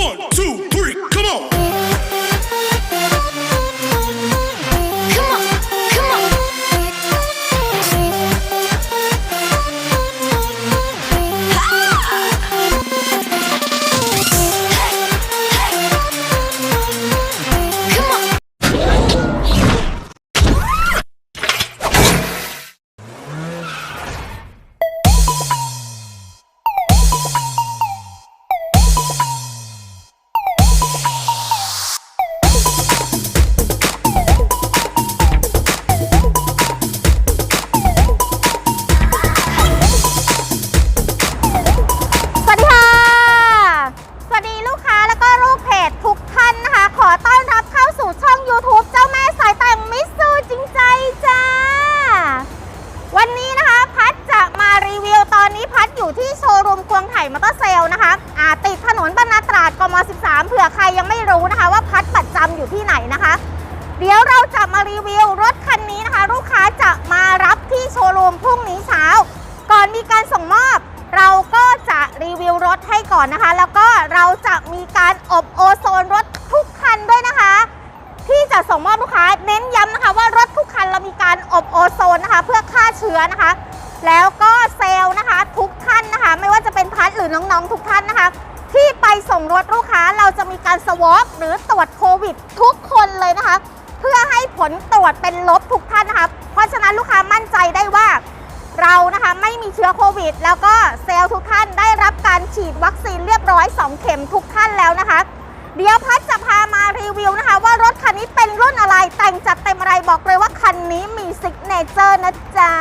One, two, อยู่ที่โชว์รูมกวงไถ่มอเตอร์เซลนะคะอ่าติดถนนบรรณาตราดกม 13 เผื่อใครยังไม่รู้นะคะ ว่าพัดประจำอยู่ที่ไหนนะคะ เดี๋ยวเราจะมารีวิวรถคันนี้นะคะ ลูกค้าจะมารับที่โชว์รูมพรุ่งนี้เช้า ก่อนมีการส่งมอบ เราก็จะรีวิวรถให้ก่อนนะคะ แล้วก็เราจะมีการอบโอโซนรถทุกคันด้วยนะคะ ที่จะส่งมอบลูกค้าเน้นย้ำนะคะว่ารถทุกคันเรามีการอบโอโซนนะคะ เพื่อฆ่าเชื้อนะคะ แล้วก็เซลล์นะคะ ว่าจะเป็นพัดหรือน้องๆทุกท่านนะคะ ที่ไปส่งรถลูกค้าเราจะมีการสวอปหรือตรวจโควิดทุกคนเลยนะคะ เพื่อให้ผลตรวจเป็นลบทุกท่านนะคะ เพราะฉะนั้นลูกค้ามั่นใจได้ว่าเรานะคะไม่มีเชื้อโควิด แล้วก็เซลล์ทุกท่านได้รับการฉีดวัคซีนเรียบร้อย 2 เข็มทุกท่านแล้วนะคะ เดี๋ยวพัดจะพามารีวิวนะคะ ว่ารถคันนี้เป็นรุ่นอะไรแต่งจัดเต็มอะไรบอกเลยว่าคันนี้มีซิกเนเจอร์นะจ๊ะ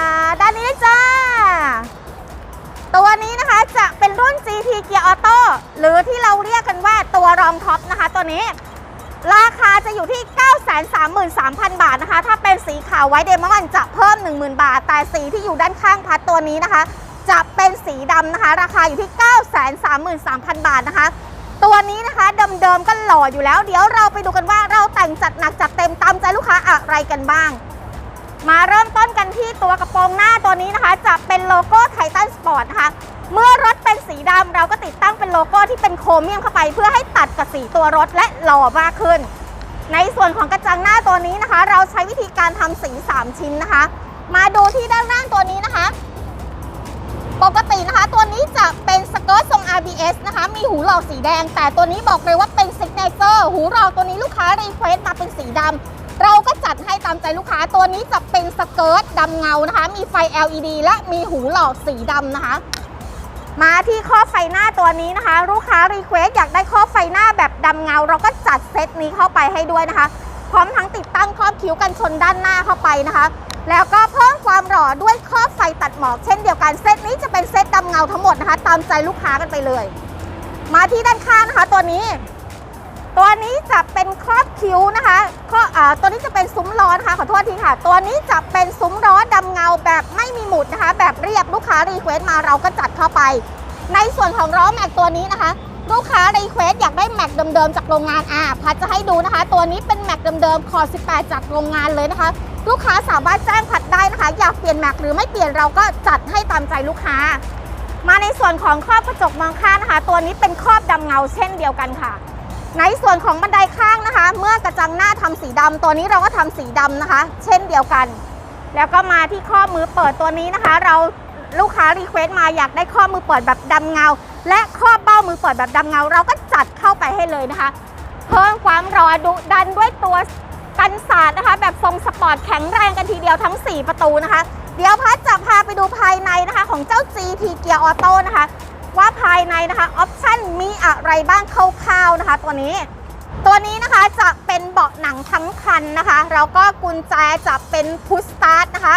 เป็นรุ่น GT Gear Auto หรือที่เราเรียกกันว่าตัวรองท็อปนะคะ ตัวนี้ ราคาจะอยู่ที่ 933,000 บาทนะคะ ถ้าเป็นสีขาวไว้เดมอนจะเพิ่ม 10,000 บาท แต่สีที่อยู่ด้านข้างพัดตัวนี้นะคะ จะเป็นสีดำนะคะ ราคาอยู่ที่ 933,000 บาทนะคะ ตัวนี้นะคะเดิมๆก็หล่ออยู่แล้ว เดี๋ยวเราไปดูกันว่าเราแต่งจัดหนักจัดเต็มตามใจลูกค้าอะไรกันบ้างมาเริ่มต้นกันที่ตัวกระโปรงหน้าตัวนี้นะคะ จะเป็นโลโก้ไททันสปอร์ตนะคะ เมื่อรถเป็นสีดำเราก็ติดตั้งเป็นโลโก้ที่เป็นโครเมียมเข้าไป เพื่อให้ตัดกับสีตัวรถและหล่อมากขึ้น ในส่วนของกระจังหน้าตัวนี้นะคะ เราใช้วิธีการทำสี 3 ชิ้นนะคะ มาดูที่ด้านล่างตัวนี้นะคะ ปกตินะคะ ตัวนี้จะเป็นสกอตทรง RBS นะคะ มีหูหลอกสีแดง แต่ตัวนี้บอกเลยว่าเป็นซิกเนเจอร์หูหลอกตัวนี้ลูกค้ารีเควสต์มาเป็นสีดำเราก็จัดให้ตามใจลูกค้าตัวนี้จะเป็นสเกิร์ตดำเงานะคะ มีไฟ LED และมีหูหลอกสีดำนะคะ มาที่ข้อบไฟหน้าตัวนี้นะคะ ลูกค้ารีเควสต์อยากได้ข้อบไฟหน้าแบบดำเงา เราก็จัดเซตนี้เข้าไปให้ด้วยนะคะ พร้อมทั้งติดตั้งครอบคิ้วกันชนด้านหน้าเข้าไปนะคะ แล้วก็เพิ่มความหล่อด้วยครอบไฟตัดหมอกเช่นเดียวกันเซตนี้จะเป็นเซตดำเงาทั้งหมดนะคะ ตามใจลูกค้ากันไปเลย มาที่ด้านข้างนะคะตัวนี้ ตัวนี้จะเป็นครอบคิ้วนะคะข้ออ่าตัวนี้จะเป็นซุ้มล้อนะคะขอโทษทีค่ะ ตัวนี้จะเป็นซุ้มล้อดำเงาแบบไม่มีหมุดนะคะ แบบเรียบลูกค้ารีเควสต์มาเราก็จัดเข้าไป ในส่วนของล้อแม็กตัวนี้นะคะ ลูกค้ารีเควสต์อยากได้แม็กเดิมๆจากโรงงานอะพัดจะให้ดูนะคะ ตัวนี้เป็นแม็กเดิมๆคอ18 จากโรงงานเลยนะคะ ลูกค้าสามารถแจ้งพัดได้นะคะ อยากเปลี่ยนแม็กหรือไม่เปลี่ยนเราก็จัดให้ตามใจลูกค้า มาในส่วนของครอบกระจกมองข้างนะคะ ตัวนี้เป็นครอบดำเงาเช่นเดียวกันค่ะ ในส่วนของบันไดข้างนะคะ เมื่อกระจังหน้าทำสีดำตัวนี้เราก็ทำสีดำนะคะ เช่นเดียวกัน แล้วก็มาที่ข้อมือเปิดตัวนี้นะคะ เราลูกค้ารีเควสต์มาอยากได้ข้อมือเปิดแบบดำเงา และข้อเบ้ามือเปิดแบบดำเงา เราก็จัดเข้าไปให้เลยนะคะ เพิ่มความรอดุดันด้วยตัวกันศาสตร์นะคะ แบบทรงสปอร์ตแข็งแรงกันทีเดียวทั้ง 4 ประตูนะคะ เดี๋ยวพัดจะพาไปดูภายในนะคะ ของเจ้า GT Gear Auto นะคะ ว่าภายในนะคะออปชั่นมีอะไรบ้างคร่าวๆนะคะ ตัวนี้ ตัวนี้นะคะจะเป็นเบาะหนังทั้งคันนะคะ แล้วก็กุญแจจะเป็นพุชสตาร์ทนะคะ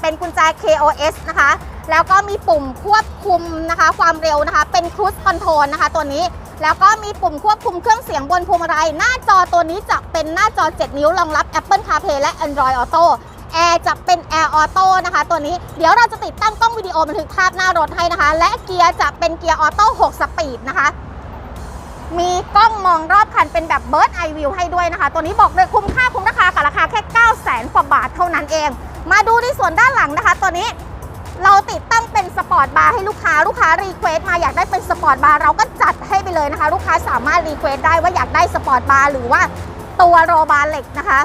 เป็นกุญแจ KOS นะคะ แล้วก็มีปุ่มควบคุมนะคะ ความเร็วนะคะ เป็นครู i คอนโทรลนะคะ ตัวนี้แล้วก็มีปุ่มควบคุมเครื่องเสียงบนพวงมาลัย หน้าจอตัวนี้จะเป็นหน้าจอ 7 นิ้วรองรับ Apple CarPlay และ Android Auto แอร์จะเป็น Air Auto นะคะ ตัวนี้เดี๋ยวเราจะติดตั้งกล้องวิดีโอบันทึกภาพหน้ารถให้นะคะ และเกียร์จะเป็นเกียร์ออโต้6สปีดนะคะ มีกล้องมองรอบคันเป็นแบบ Bird Eye View ให้ด้วยนะคะ ตัวนี้บอกเลยคุ้มค่าคุ้มราคากับราคาแค่ 9 0 0 0 0 0กว่าบาทเท่านั้นเอง มาดูในส่วนด้านหลังนะคะ ตัวนี้เราติดตั้งเป็นสปอร์ตบาร์ให้ลูกค้าลูกค้ารีเควสต์มาอยากได้เป็นสปอร์ตบาร์เราก็จัดให้ไปเลยนะคะ ลูกค้าสามารถรีเควสต์ได้ว่าอยากได้สปอร์ตบาร์หรือว่าตัวโรบาร์เหล็กนะคะ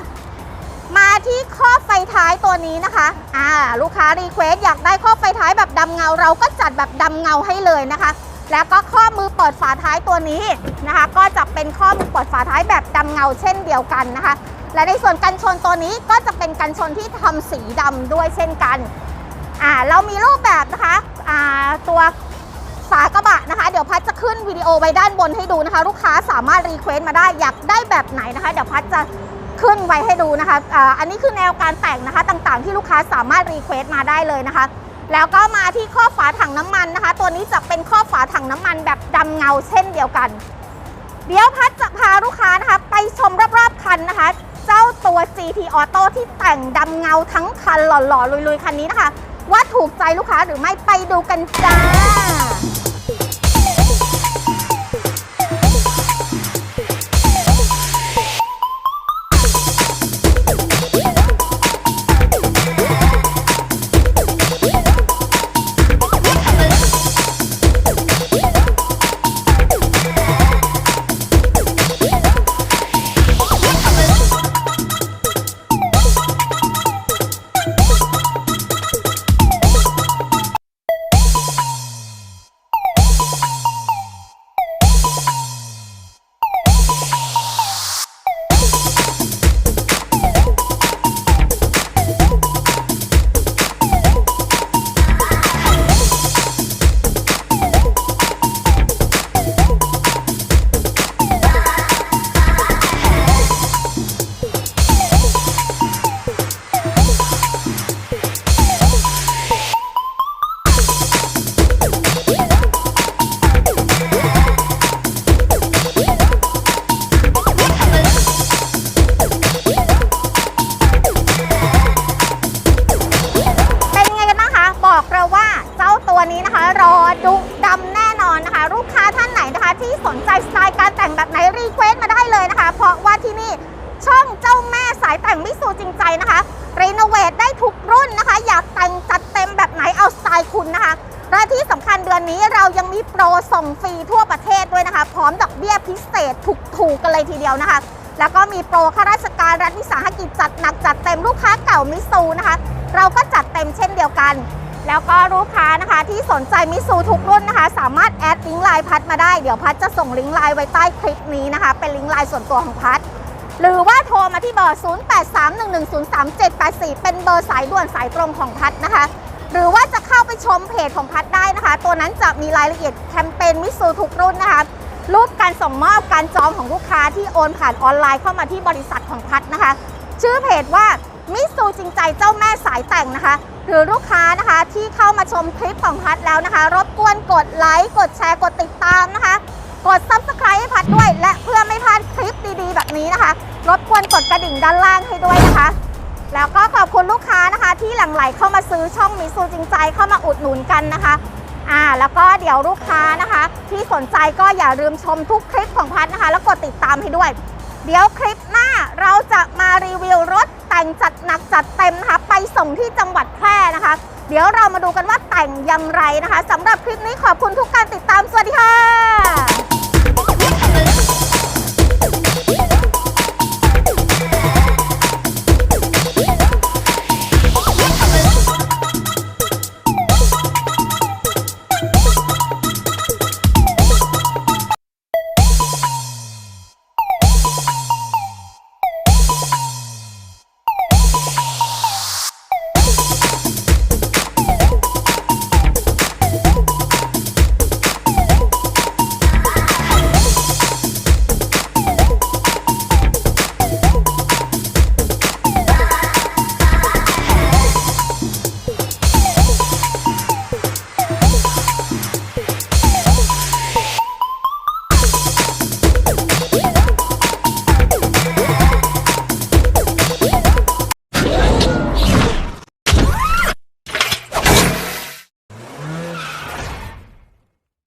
มาที่ข้อบไฟท้ายตัวนี้นะคะอ่าลูกค้ารีเควสอยากได้ข้อบไฟท้ายแบบดำเงา เราก็จัดแบบดำเงาให้เลยนะคะ แล้วก็ข้อมือเปิดฝาท้ายตัวนี้นะคะ ก็จะเป็นข้อมือเปิดฝาท้ายแบบดำเงาเช่นเดียวกันนะคะ และในส่วนกันชนตัวนี้ก็จะเป็นกันชนที่ทำสีดำด้วยเช่นกันอ่าเรามีรูปแบบนะคะอ่าตัวฝากระบะนะคะ เดี๋ยวพัดจะขึ้นวิดีโอไว้ด้านบนให้ดูนะคะ ลูกค้าสามารถรีเควสต์มาได้อยากได้แบบไหนนะคะ เดี๋ยวพัดจะ ขึ้นไว้ให้ดูนะคะอ่าอันนี้คือแนวการแต่งนะคะต่างๆ ที่ลูกค้าสามารถรีเควสต์มาได้เลยนะคะ แล้วก็มาที่ข้อฝาถังน้ำมันนะคะ ตัวนี้จะเป็นข้อฝาถังน้ำมันแบบดำเงาเช่นเดียวกัน เดี๋ยวพัดจะพาลูกค้านะคะ ไปชมรอบๆคันนะคะ เจ้าตัว GT Auto ที่แต่งดำเงาทั้งคันหล่อๆลุยๆคันนี้นะคะ ว่าถูกใจลูกค้าหรือไม่ไปดูกันจ้า ช่องเจ้าแม่สายแต่งมิสูจริงใจนะคะรีโนเวทได้ทุกรุ่นนะคะ อยากแต่งจัดเต็มแบบไหนเอาสไตล์คุณนะคะและที่สำคัญเดือนนี้เรายังมีโปรส่งฟรีทั่วประเทศด้วยนะคะ พร้อมดอกเบี้ยพิเศษถูกๆกันเลยทีเดียวนะคะ แล้วก็มีโปรข้าราชการรัฐวิสาหกิจจัดหนักจัดเต็มลูกค้าเก่ามิซูนะคะ เราก็จัดเต็มเช่นเดียวกัน แล้วก็ลูกค้านะคะที่สนใจมิซูทุกรุ่นนะคะ สามารถแอดลิงก์ไลน์พัดมาได้เดี๋ยวพัดจะส่งลิงก์ไลน์ไว้ใต้คลิปนี้นะคะ เป็นลิงก์ไลน์ส่วนตัวของพัด หรือว่าโทรมาที่เบอร์ 0831103784 เป็นเบอร์สายด่วนสายตรงของพัดนะคะ หรือว่าจะเข้าไปชมเพจของพัดได้นะคะ ตัวนั้นจะมีรายละเอียดแคมเปญมิซูทุกรุ่นนะคะ รูปการส่งมอบการจองของลูกค้าที่โอนผ่านออนไลน์เข้ามาที่บริษัทของพัดนะคะ ชื่อเพจว่ามิซูจริงใจเจ้าแม่สายแต่งนะคะ หรือลูกค้านะคะที่เข้ามาชมคลิปของพัดแล้วนะคะ รบกวนกดไลค์กดแชร์กดติดตามนะคะ กด subscribe ให้พัดด้วย ด้านล่างให้ด้วยนะคะ แล้วก็ขอบคุณลูกค้านะคะ ที่หลั่งไหลเข้ามาซื้อช่องมิซูจริงใจเข้ามาอุดหนุนกันนะคะอ่าแล้วก็เดี๋ยวลูกค้านะคะ ที่สนใจก็อย่าลืมชมทุกคลิปของพัดนะคะ แล้วกดติดตามให้ด้วย เดี๋ยวคลิปหน้าเราจะมารีวิวรถแต่งจัดหนักจัดเต็มนะคะ ไปส่งที่จังหวัดแพร่นะคะ เดี๋ยวเรามาดูกันว่าแต่งอย่างไรนะคะสำหรับคลิปนี้ขอบคุณทุกการติดตามสวัสดีค่ะ